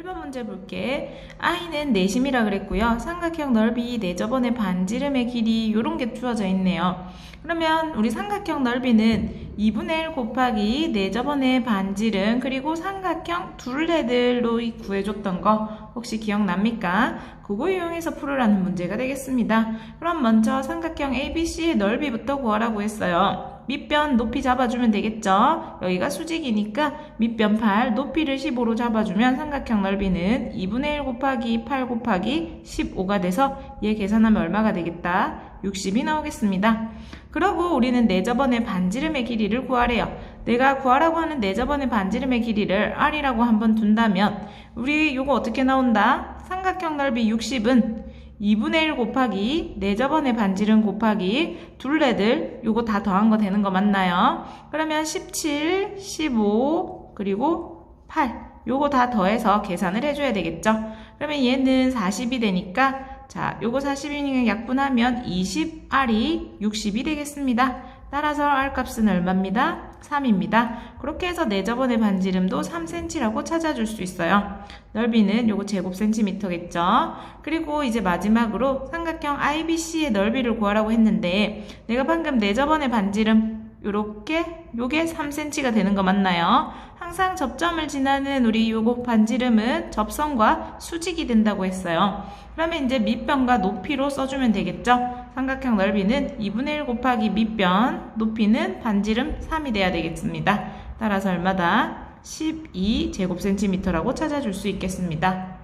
1번 문제 볼게. i는 내심이라 그랬고요. 삼각형 넓이, 내저번의 반지름의 길이 요런 게 주어져 있네요. 그러면 우리 삼각형 넓이는 2분의 1 곱하기 내저번의 반지름 그리고 삼각형 둘레들로 이 구해줬던 거 혹시 기억납니까? 그거 이용해서 풀으라는 문제가 되겠습니다. 그럼 먼저 삼각형 ABC의 넓이부터 구하라고 했어요. 밑변 높이 잡아주면 되겠죠? 여기가 수직이니까 밑변 8, 높이를 15로 잡아주면 삼각형 넓이는 2분의 1 곱하기 8 곱하기 15가 돼서 얘 계산하면 얼마가 되겠다? 60이 나오겠습니다. 그러고 우리는 내저번의 반지름의 길이를 구하래요. 내가 구하라고 하는 내저번의 반지름의 길이를 R이라고 한번 둔다면 우리 요거 어떻게 나온다? 삼각형 넓이 60은 2분의 1 곱하기 내저번의 반지름 곱하기 둘레들 요거 다 더한 거 되는 거 맞나요? 그러면 17, 15 그리고 8 요거 다 더해서 계산을 해줘야 되겠죠? 그러면 얘는 40이 되니까 자 요거 40이니까 약분하면 20R이 60이 되겠습니다. 따라서 R 값은 얼마입니다? 3입니다. 그렇게 해서 내저번의 반지름도 3cm라고 찾아줄 수 있어요. 넓이는 요거 제곱 센티미터겠죠. 그리고 이제 마지막으로 삼각형 IBC의 넓이를 구하라고 했는데 내가 방금 내저번의 반지름 요렇게 요게 3cm가 되는 거 맞나요? 항상 접점을 지나는 우리 요거 반지름은 접선과 수직이 된다고 했어요. 그러면 이제 밑변과 높이로 써주면 되겠죠? 삼각형 넓이는 2분의 1 곱하기 밑변, 높이는 반지름 3이 돼야 되겠습니다. 따라서 얼마다? 12제곱센티미터라고 찾아줄 수 있겠습니다.